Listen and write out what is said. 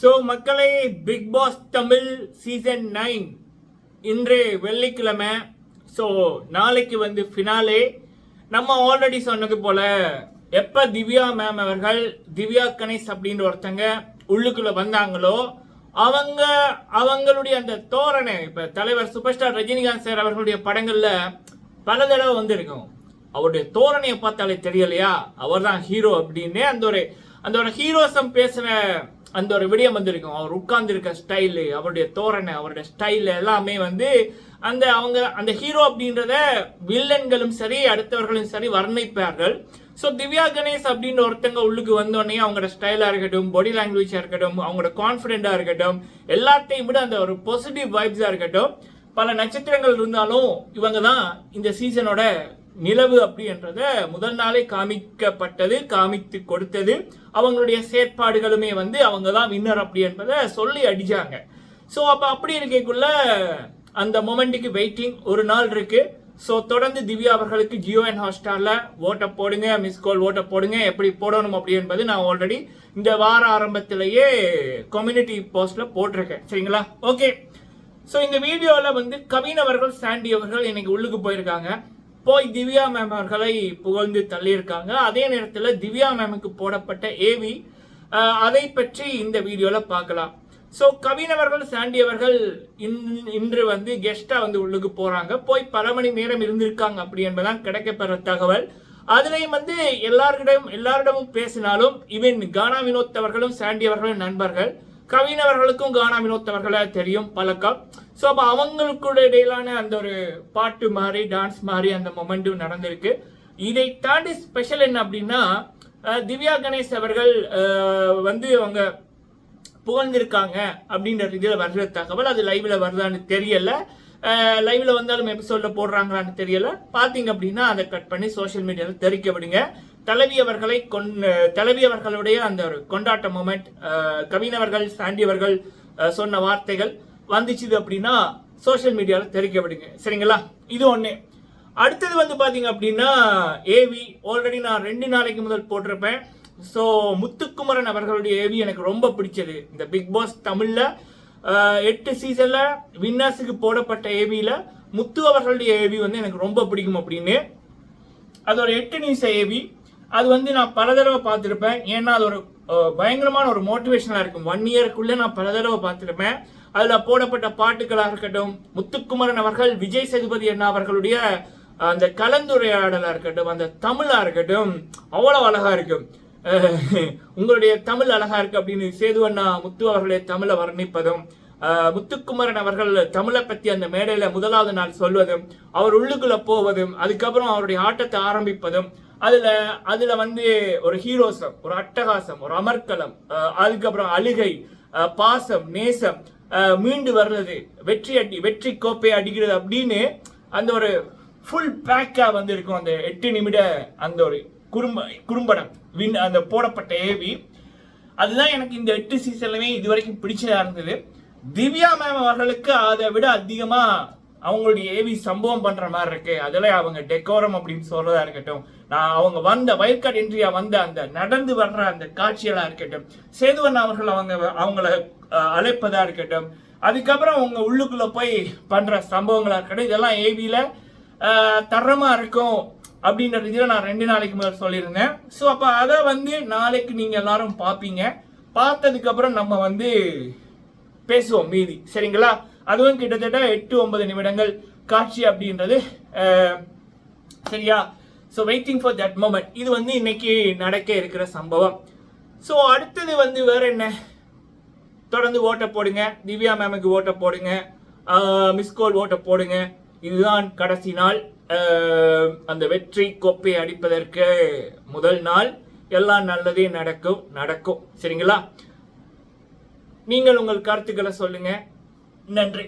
So மக்களை big boss Tamil season nine இன்று வெள்ளிக்கிழமை. ஸோ நாளைக்கு வந்து ஃபினாலே நம்ம ஆல்ரெடி சொன்னது போல எப்போ திவ்யா மேம் அவர்கள் திவ்யா கணேஷ் அப்படின்ற ஒருத்தங்க உள்ளுக்குள்ளே வந்தாங்களோ அவங்க அவங்களுடைய அந்த தோரணை இப்போ தலைவர் சூப்பர் ஸ்டார் ரஜினிகாந்த் சார் அவர்களுடைய படங்களில் பல தடவை வந்திருக்கும். அவருடைய தோரணையை பார்த்தாலே தெரியலையா? அவர்தான் ஹீரோ அப்படின்னு அந்த ஒரு அந்த ஒரு ஹீரோசம் பேசுகிற அந்த ஒரு விடயம் வந்திருக்கும். அவர் உட்கார்ந்துருக்க ஸ்டைலு அவருடைய தோரணை அவருடைய ஸ்டைல் எல்லாமே வந்து அந்த அவங்க அந்த ஹீரோ அப்படின்றத வில்லன்களும் சரி அடுத்தவர்களும் சரி வர்ணிப்பார்கள். ஸோ திவ்யா கணேஷ் அப்படின்ற ஒருத்தங்க உள்ளுக்கு வந்தோடனே அவங்களோட ஸ்டைலாக இருக்கட்டும் பாடி லாங்குவேஜாக இருக்கட்டும் அவங்களோட கான்ஃபிடென்ட்டாக இருக்கட்டும் எல்லாத்தையும் விட அந்த ஒரு பாசிட்டிவ் வைப்ஸாக இருக்கட்டும். பல நட்சத்திரங்கள் இருந்தாலும் இவங்க தான் இந்த சீசனோட நிலவு அப்படின்றத முதல் நாளே காமிக்கப்பட்டது காமித்து கொடுத்தது. அவங்களுடைய செயற்பாடுகளுமே வந்து அவங்க தான் வின்னர் அப்படி என்பதை சொல்லி அடிச்சாங்க. ஸோ அப்போ அப்படி இருக்கக்குள்ள அந்த மொமெண்ட்டுக்கு வெயிட்டிங் ஒரு நாள் இருக்கு. ஸோ தொடர்ந்து திவ்யா அவர்களுக்கு ஜியோ அண்ட் ஹாட்ஸ்டாரில் ஓட்டை போடுங்க மிஸ் கால் ஓட்டை போடுங்க எப்படி போடணும் அப்படி என்பது நான் ஆல்ரெடி இந்த வார ஆரம்பத்திலேயே கம்யூனிட்டி போஸ்ட்டில் போட்டிருக்கேன். சரிங்களா? ஓகே ஸோ இந்த வீடியோவில் வந்து கவின் அவர்கள் சாண்டி அவர்கள் இன்னைக்கு உள்ளுக்கு போயிருக்காங்க. போய் திவ்யா மேம் அவர்களை புகழ்ந்து தள்ளியிருக்காங்க. அதே நேரத்தில் திவ்யா மேமுக்கு போடப்பட்ட ஏவி அதை பற்றி இந்த வீடியோவில் பார்க்கலாம். ஸோ கவின் அவர்கள் சாண்டி அவர்கள் இன்- இன்று வந்து கெஸ்ட்டாக வந்து உள்ளுக்கு போகிறாங்க போய் பல மணி நேரம் இருந்திருக்காங்க அப்படி என்பதான் கிடைக்கப்பெற தகவல். அதுலேயும் வந்து எல்லாரிடம் எல்லாரிடமும் பேசினாலும் இவன் கானா வினோத் அவர்களும் சாண்டி அவர்களும் நண்பர்கள். கவினவர்களுக்கும் கானா வினோத் அவர்களை தெரியும் பழக்கம். ஸோ அப்போ அவங்களுக்குள்ள இடையிலான அந்த ஒரு பாட்டு மாதிரி டான்ஸ் மாதிரி அந்த மொமெண்ட்டும் நடந்திருக்கு. இதை தாண்டி ஸ்பெஷல் என்ன அப்படின்னா திவ்யா கணேஷ் அவர்கள் வந்து அவங்க புகழ்ந்திருக்காங்க அப்படின்ற ரீதியில் வர்ற தகவல் அது லைவ்ல வருதான்னு தெரியல. லைவ்ல வந்தாலும் எபிசோட்ல போடுறாங்களான்னு தெரியல. பார்த்தீங்க அப்படின்னா அதை கட் பண்ணி சோஷியல் மீடியாவில் தெரிவிக்க விடுங்க. தலைவியவர்களை கொண் கொன் அந்த ஒரு கொண்டாட்ட மூமெண்ட் கவினவர்கள் சாண்டியவர்கள் சாண்டி அவர்கள் சொன்ன வார்த்தைகள் வந்துச்சு அப்படின்னா சோஷியல் மீடியாவில் தெரிவிக்க விடுங்க. சரிங்களா? இது ஒன்று அடுத்தது வந்து பார்த்தீங்க அப்படின்னா ஏவி ஆல்ரெடி நான் ரெண்டு நாளைக்கு முதல் போட்டிருப்பேன். ஸோ முத்துக்குமரன் அவர்களுடைய ஏவி எனக்கு ரொம்ப பிடிச்சது. இந்த பிக் பாஸ் தமிழில் எட்டு சீசனில் வின்னர்ஸுக்கு போடப்பட்ட ஏவியில் முத்து அவர்களுடைய ஏவி வந்து எனக்கு ரொம்ப பிடிக்கும் அப்படின்னு. அது ஒரு எட்டு நிமிஷம் ஏவி அது வந்து நான் பல தடவை பார்த்துருப்பேன். ஏன்னா அது ஒரு பயங்கரமான ஒரு மோட்டிவேஷனாக இருக்கும். ஒன் இயருக்குள்ளே நான் பல தடவை பார்த்துருப்பேன். அதில் போடப்பட்ட பாட்டுகளாக இருக்கட்டும் முத்துக்குமரன் அவர்கள் விஜய் சேதுபதி அண்ணா அவர்களுடைய அந்த கலந்துரையாடலாக இருக்கட்டும் அந்த தமிழாக இருக்கட்டும் அவ்வளோ அழகாக இருக்கும். உங்களுடைய தமிழ் அழகாக இருக்கு அப்படின்னு சேது அண்ணா முத்து அவர்களுடைய தமிழை வர்ணிப்பதும் முத்துக்குமரன் அவர்கள் தமிழை பத்தி அந்த மேடையில முதலாவது நாள் சொல்வதும் அவர் உள்ளுக்குள்ள போவதும் அதுக்கப்புறம் அவருடைய ஆட்டத்தை ஆரம்பிப்பதும் அதுல அதுல வந்து ஒரு ஹீரோசம் ஒரு அட்டகாசம் ஒரு அமர்க்கலம் அதுக்கப்புறம் அழுகை பாசம் நேசம் மீண்டு வர்றது வெற்றி அடி வெற்றி கோப்பை அடிக்கிறது அப்படின்னு அந்த ஒரு ஃபுல் பேக்கா வந்து இருக்கும் அந்த எட்டு நிமிட அந்த ஒரு குறும்ப குறும்படம் வின் அந்த போடப்பட்ட ஏவி அதுதான் எனக்கு இந்த எட்டு சீசன்லமே இது வரைக்கும் பிடிச்சதா இருந்தது. திவ்யா மேம் அவர்களுக்கு அதை விட அதிகமா அவங்களுடைய ஏவி சம்பவம் பண்ற மாதிரி இருக்கு. அதுல அவங்க டெக்கோரம் அப்படின்னு சொல்றதா இருக்கட்டும். நான் அவங்க வந்த வயல்காட் இன்றியா வந்த அந்த நடந்து வர்ற அந்த காட்சிகளா இருக்கட்டும். சேதுவன் அவர்கள் அவங்க அவங்கள அழைப்பதா இருக்கட்டும். அதுக்கப்புறம் அவங்க உள்ளுக்குள்ள போய் பண்ற சம்பவங்களா இருக்கட்டும். இதெல்லாம் ஏவியில தரமா இருக்கும் அப்படின்ற இதில் நான் ரெண்டு நாளைக்கு முதல் சொல்லியிருந்தேன். ஸோ அப்போ அதை வந்து நாளைக்கு நீங்கள் எல்லாரும் பார்ப்பீங்க. பார்த்ததுக்கப்புறம் நம்ம வந்து பேசுவோம் மீதி. சரிங்களா? அதுவும் கிட்டத்தட்ட எட்டு ஒன்பது நிமிடங்கள் காட்சி அப்படின்றது சரியா? So waiting for that moment இது வந்து இன்னைக்கு நடக்க இருக்கிற சம்பவம். ஸோ அடுத்தது வந்து வேற என்ன? தொடர்ந்து ஓட்டை போடுங்க. திவ்யா மேமுக்கு ஓட்டை போடுங்க. மிஸ்கோல் ஓட்டை போடுங்க. இதுதான் கடைசி நாள். அந்த வெற்றி கோப்பை அடிப்பதற்கு முதல் நாள். எல்லாம் நல்லதே நடக்கும் நடக்கும். சரிங்களா? நீங்கள் உங்கள் கருத்துக்களை சொல்லுங்க. நன்றி.